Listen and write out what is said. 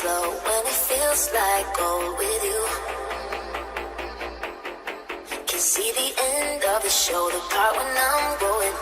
slow when it feels like gold with you. Can see the end of the show, the part when I'm going.